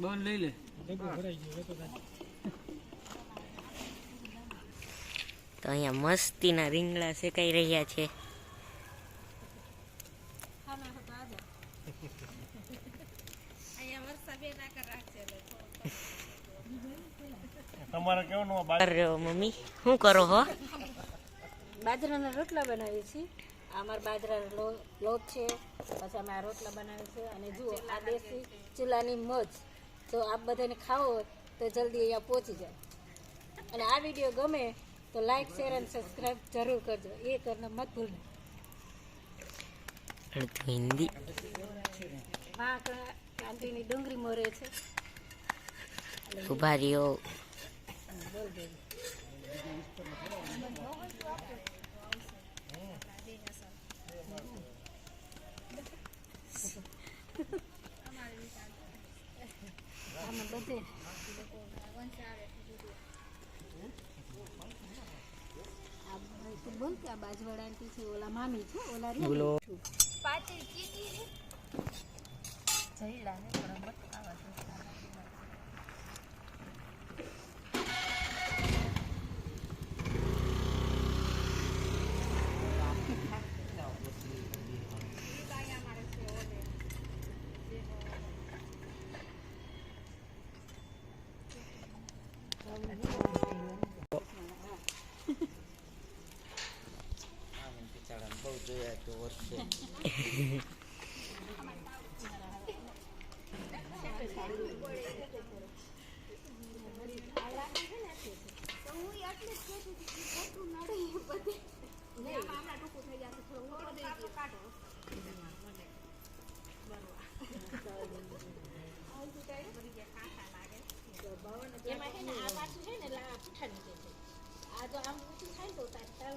બોલ લઈ લે. તો અહીંયા મસ્તીના રીંગણા શેકાઈ રહ્યા છે. તમારે કેવાનું અરે મમ્મી શું કરો હો? બાજરાના રોટલા બનાવીએ છીએ. અમારા બાજરાનો લો- લોટ છે પછી અમે આ રોટલા બનાવીએ છીએ. અને જુઓ આ દેશી ચૂલાની મોજ જો આપ બધાને ખાવો હોય તો જલ્દી અહીંયા પહોંચી જાય અને આ વીડિયો ગમે તો લાઈક શેર અને સબસ્ક્રાઈબ જરૂર કરજો. એ કરના મત ભૂલના. અડધું હિન્દી. આંટીની ડુંગળી મોરે છે. ઊભા રહ્યો. બોલ બોલ આમાં બધે બોલ કે આ બાજવાડા આંટી છે ઓલા મામી છે ઓલા રે બોલો એમાં છે ને આ પાછું છે ને પૂઠાની છે. આ જો આમ ઊંચું થાય તો તારી તાવ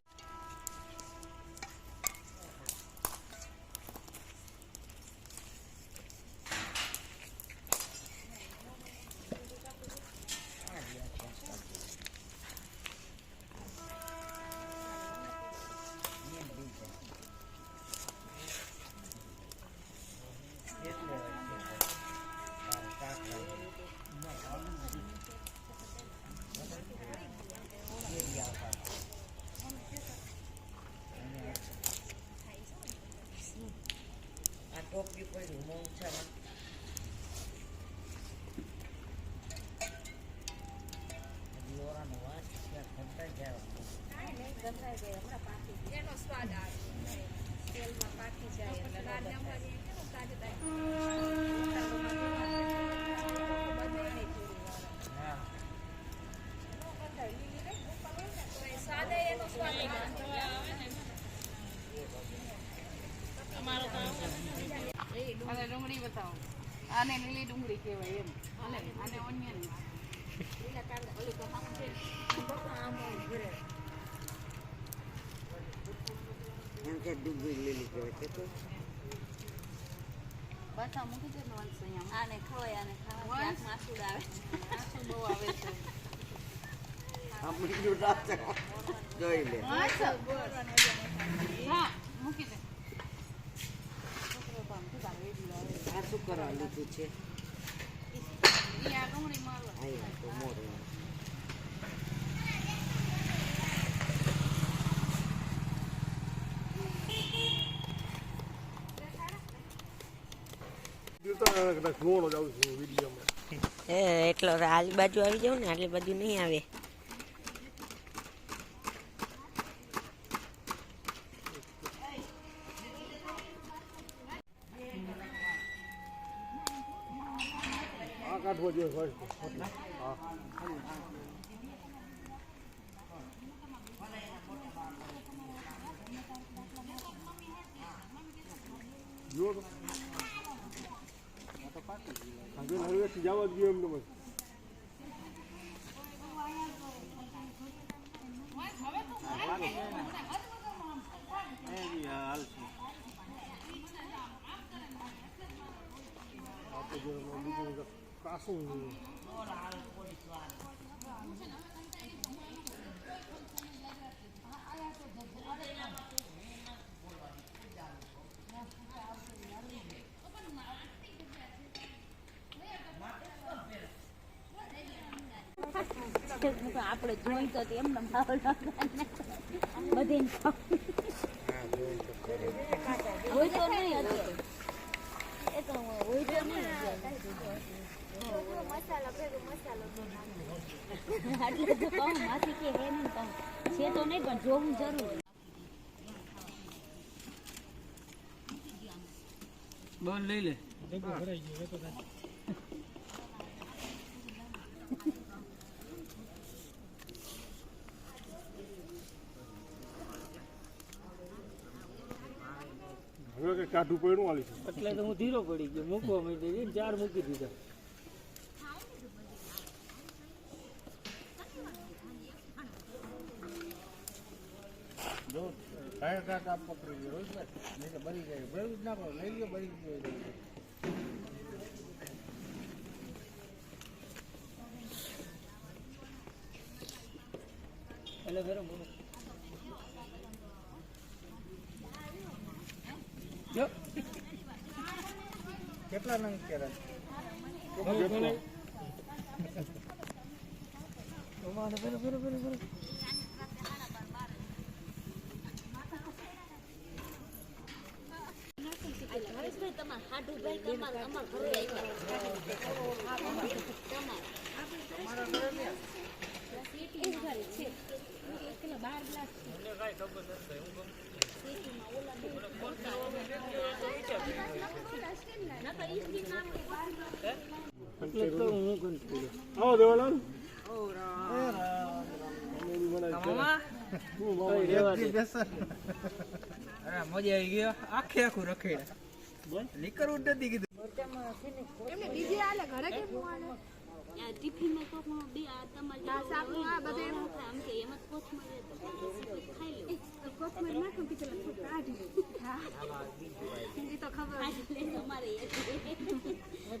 我比不了你猛，是吧？આને લીલી ડુંગળી કહેવાય એમ. અને આને ઓનિયન એમ કે ડુંગળી લીલી કહેવાય કે તો? પાછા મૂકી દે ને વંશ અહીંયા. આને ખવાય આને ખાવા આંખમાં આંસુ આવે. માસુ બહુ આવે છે. આ જોઈ લે. હા મૂકી દે છોકરો તો આમ શું તારે વેડી આવે આ શું કરવા લીધું છે? એટલો આલી બાજુ આવી જાવ ને આટલી બાજુ નહીં આવે. કાઢવો જોઈએ હોય. હા. જુઓ તો આજે હળવેથી જવા જ ગયો એમને બસ આપણે જો બીજું કાસું આપણે જોઈ તો એમને ભાવ બધે છે તો નહીં પણ જોવું જરૂર બોલ લઈ લે હવે કે કાઢું પડ્યું આલી છે. એટલે તો હું ધીરો પડી ગયો. મૂકવા માંડી દીધી ચાર મૂકી દીધા. જો ટાયર કાકા પકડી ગયો રોજ નહીં તો બરી જાય. બળી જ નાખો લઈ લ્યો બરી ગયો એટલે ફેરો બોલો નંગ કેરા? અમારે ફેરો ફેરો ફેરો ફેરો હરેશભાઈ તમારે હાડું તમારે અમાર ઘરે એટલે તો હું કંઈ આવો દેવાલાલ અરે મજા આવી ગયો આખે આખું રખેડા નીકળવું જ નથી કીધું ટિફિનમાં કોક બે આ તમારે આ સાબુ આ બધે આમ કે એમ જ કોથમર ખાઈ લો. કોથમર નાખો કે ચલો કાઢી હા એ તો ખબર તમારે આઈ ચાકી ને ચાકી એ તો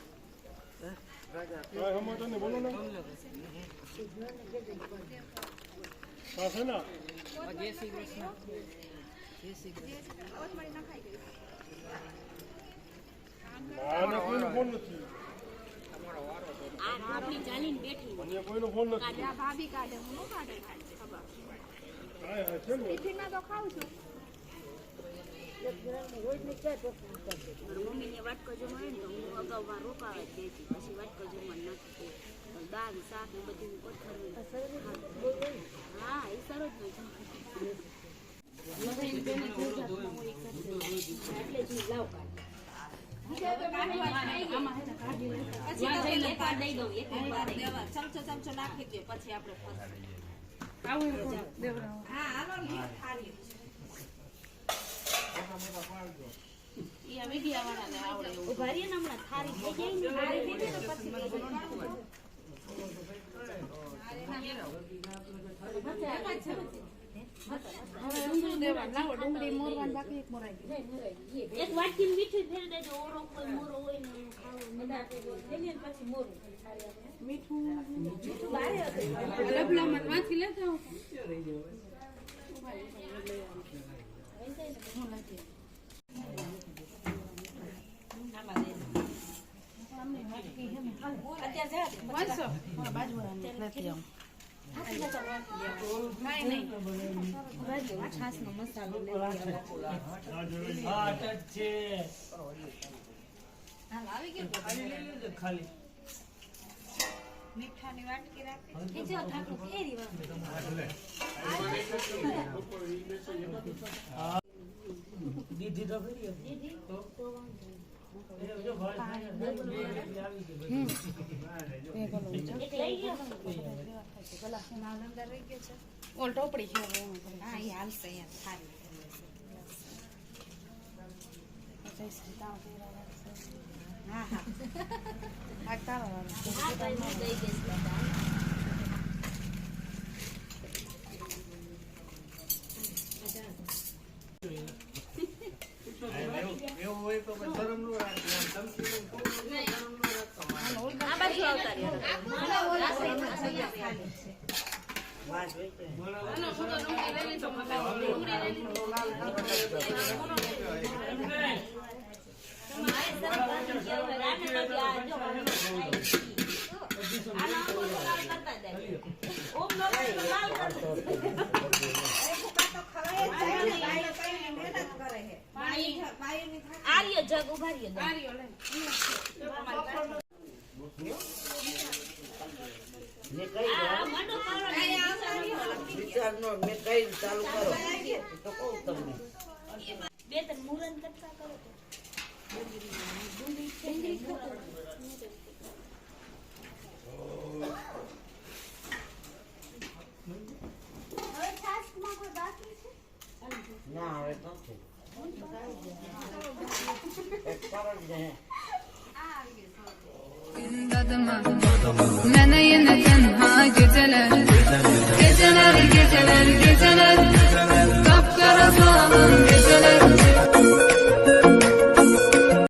ભાભી કાઢે હું. કાઢે ખબર ટિફિનમાં તો ખાઉં છું મમ્મીને વાટકો જમવા ને તો હું અગાઉમાં રોકાવા જ દેતી પછી વાટકો જમવા નથી દેતી દાળ શાક ને બધું કોથળું હા એ સરસ હોય એટલે જ લાવ પછી એક વાર દઈ દઉં એક વાર દઈ દઉં ચમચો ચમચો નાખી દો પછી આપણે ઊભા રહીએ ને એક વાટકી મીઠું ફેર દેજો ઓરો કોઈ મોરો હોય ને લેતી. ખાલી મીઠાની વાટકી રાખી. એ જો ઠાકુર કેરી દીધી તો ખરી હતી. તો ઓલ ટોપડી છે હવે એમ કરે. જય શ્રી રામ, જય રામ. આ તારો વારો. એવું હોય તો પછી શરમ ન રાખી આમ ધમકી દઉં તો શરમ ન રાખતા મારે. આ બાજુ આવતા રહ્યો આનો છૂટો ડુંગળી લઈ લીધો મતલબ ડુંગળી લઈ લીધો. આર્ય જગ ઉભાર્યો આર્યો લઈ. મેં કહી ચાલુ કરો તો કહું તમને બે ત્રણ મુરન કરતા કરો તો. ના હવે નથી એક સરળ ને Ben yine tenha geceler. Geceler geceler geceler. Kapkara sağlam